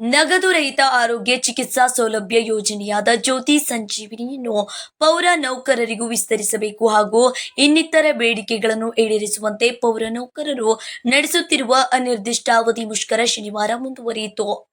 ನಗದು ರಹಿತ ಆರೋಗ್ಯ ಚಿಕಿತ್ಸಾ ಸೌಲಭ್ಯ ಯೋಜನೆಯಾದ ಜ್ಯೋತಿ ಸಂಜೀವಿನಿಯನ್ನು ಪೌರ ನೌಕರರಿಗೂ ವಿಸ್ತರಿಸಬೇಕು ಹಾಗೂ ಇನ್ನಿತರ ಬೇಡಿಕೆಗಳನ್ನು ಈಡೇರಿಸುವಂತೆ ಪೌರ ನೌಕರರು ನಡೆಸುತ್ತಿರುವ ಅನಿರ್ದಿಷ್ಟಾವಧಿ ಮುಷ್ಕರ ಶನಿವಾರ ಮುಂದುವರಿಯಿತು.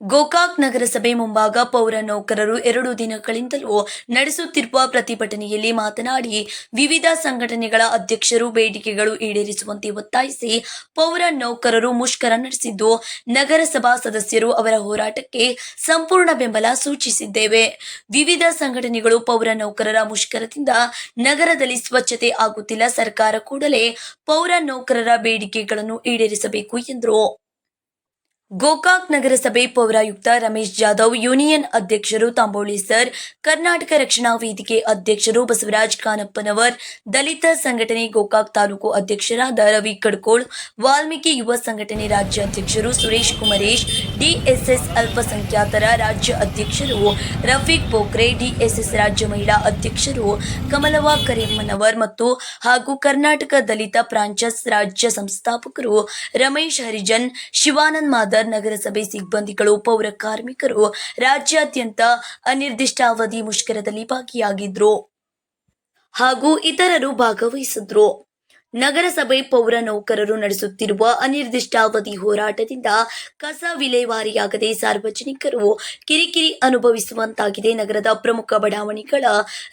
ಗೋಕಾಕ್ ನಗರಸಭೆ ಮುಂಭಾಗ ಪೌರ ನೌಕರರು ಎರಡು ದಿನಗಳಿಂದಲೂ ನಡೆಸುತ್ತಿರುವ ಪ್ರತಿಭಟನೆಯಲ್ಲಿ ಮಾತನಾಡಿ, ವಿವಿಧ ಸಂಘಟನೆಗಳ ಅಧ್ಯಕ್ಷರು ಬೇಡಿಕೆಗಳು ಈಡೇರಿಸುವಂತೆ ಒತ್ತಾಯಿಸಿ ಪೌರ ನೌಕರರು ಮುಷ್ಕರ ನಡೆಸಿದ್ದು, ನಗರಸಭಾ ಸದಸ್ಯರು ಅವರ ಹೋರಾಟಕ್ಕೆ ಸಂಪೂರ್ಣ ಬೆಂಬಲ ಸೂಚಿಸಿದ್ದೇವೆ. ವಿವಿಧ ಸಂಘಟನೆಗಳು ಪೌರ ನೌಕರರ ಮುಷ್ಕರದಿಂದ ನಗರದಲ್ಲಿ ಸ್ವಚ್ಛತೆ ಆಗುತ್ತಿಲ್ಲ, ಸರ್ಕಾರ ಕೂಡಲೇ ಪೌರ ನೌಕರರ ಬೇಡಿಕೆಗಳನ್ನು ಈಡೇರಿಸಬೇಕು ಎಂದರು. ಗೋಕಾಕ್ ನಗರಸಭೆ ಪೌರಾಯುಕ್ತ ರಮೇಶ್ ಜಾಧವ್, ಯೂನಿಯನ್ ಅಧ್ಯಕ್ಷರು ತಾಂಬೋಳಿ ಸರ್, ಕರ್ನಾಟಕ ರಕ್ಷಣಾ ವೇದಿಕೆ ಅಧ್ಯಕ್ಷರು ಬಸವರಾಜ್ ಕಾನಪ್ಪನವರ್, ದಲಿತ ಸಂಘಟನೆ ಗೋಕಾಕ್ ತಾಲೂಕು ಅಧ್ಯಕ್ಷರಾದ ರವಿ ಕಡ್ಕೋಳ್, ವಾಲ್ಮೀಕಿ ಯುವ ಸಂಘಟನೆ ರಾಜ್ಯ ಅಧ್ಯಕ್ಷರು ಸುರೇಶ್ ಕುಮರೇಶ್, ಡಿಎಸ್ಎಸ್ ಅಲ್ಪಸಂಖ್ಯಾತರ ರಾಜ್ಯ ಅಧ್ಯಕ್ಷರು ರಫೀಕ್ ಬೋಕ್ರೆ, ಡಿಎಸ್ಎಸ್ ರಾಜ್ಯ ಮಹಿಳಾ ಅಧ್ಯಕ್ಷರು ಕಮಲವಾ ಕರಿಯಮ್ಮನವರ್ ಮತ್ತು ಹಾಗೂ ಕರ್ನಾಟಕ ದಲಿತ ಪ್ರಾಂಚಸ್ ರಾಜ್ಯ ಸಂಸ್ಥಾಪಕರು ರಮೇಶ್ ಹರಿಜನ್, ಶಿವಾನಂದ್ ಮಾದರ್ ನಗರಸಭೆ ಸಿಬ್ಬಂದಿಗಳು ಪೌರ ಕಾರ್ಮಿಕರು ರಾಜ್ಯಾದ್ಯಂತ ಅನಿರ್ದಿಷ್ಟಾವಧಿ ಮುಷ್ಕರದಲ್ಲಿ ಭಾಗಿಯಾಗಿದ್ರು ಹಾಗೂ ಇತರರು ಭಾಗವಹಿಸಿದ್ರು. ನಗರಸಭೆ ಪೌರ ನೌಕರರು ನಡೆಸುತ್ತಿರುವ ಅನಿರ್ದಿಷ್ಟಾವಧಿ ಹೋರಾಟದಿಂದ ಕಸ ವಿಲೇವಾರಿಯಾಗದೆ ಸಾರ್ವಜನಿಕರು ಕಿರಿಕಿರಿ ಅನುಭವಿಸುವಂತಾಗಿದೆ. ನಗರದ ಪ್ರಮುಖ ಬಡಾವಣೆಗಳ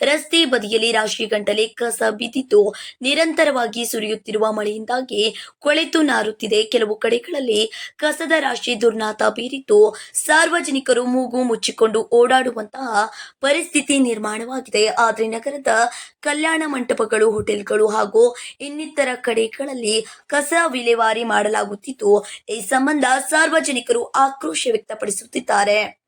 ರಸ್ತೆ ಬದಿಯಲ್ಲಿ ರಾಶಿ ಗಂಟಲೆ ಕಸ ಬಿದ್ದಿದ್ದು, ನಿರಂತರವಾಗಿ ಸುರಿಯುತ್ತಿರುವ ಮಳೆಯಿಂದಾಗಿ ಕೊಳೆತು ನಾರುತ್ತಿದೆ. ಕೆಲವು ಕಡೆಗಳಲ್ಲಿ ಕಸದ ರಾಶಿ ದುರ್ನಾತ ಬೀರಿದ್ದು, ಸಾರ್ವಜನಿಕರು ಮೂಗು ಮುಚ್ಚಿಕೊಂಡು ಓಡಾಡುವಂತಹ ಪರಿಸ್ಥಿತಿ ನಿರ್ಮಾಣವಾಗಿದೆ. ಆದರೆ ನಗರದ ಕಲ್ಯಾಣ ಮಂಟಪಗಳು, ಹೋಟೆಲ್ಗಳು ಹಾಗೂ ಇನ್ನಿತರ ಕಡೆಗಳಲ್ಲಿ ಕಸ ವಿಲೇವಾರಿ ಮಾಡಲಾಗುತ್ತಿದ್ದು ಈ ಸಂಬಂಧ ಸಾರ್ವಜನಿಕರು ಆಕ್ರೋಶ ವ್ಯಕ್ತಪಡಿಸುತ್ತಿದ್ದಾರೆ.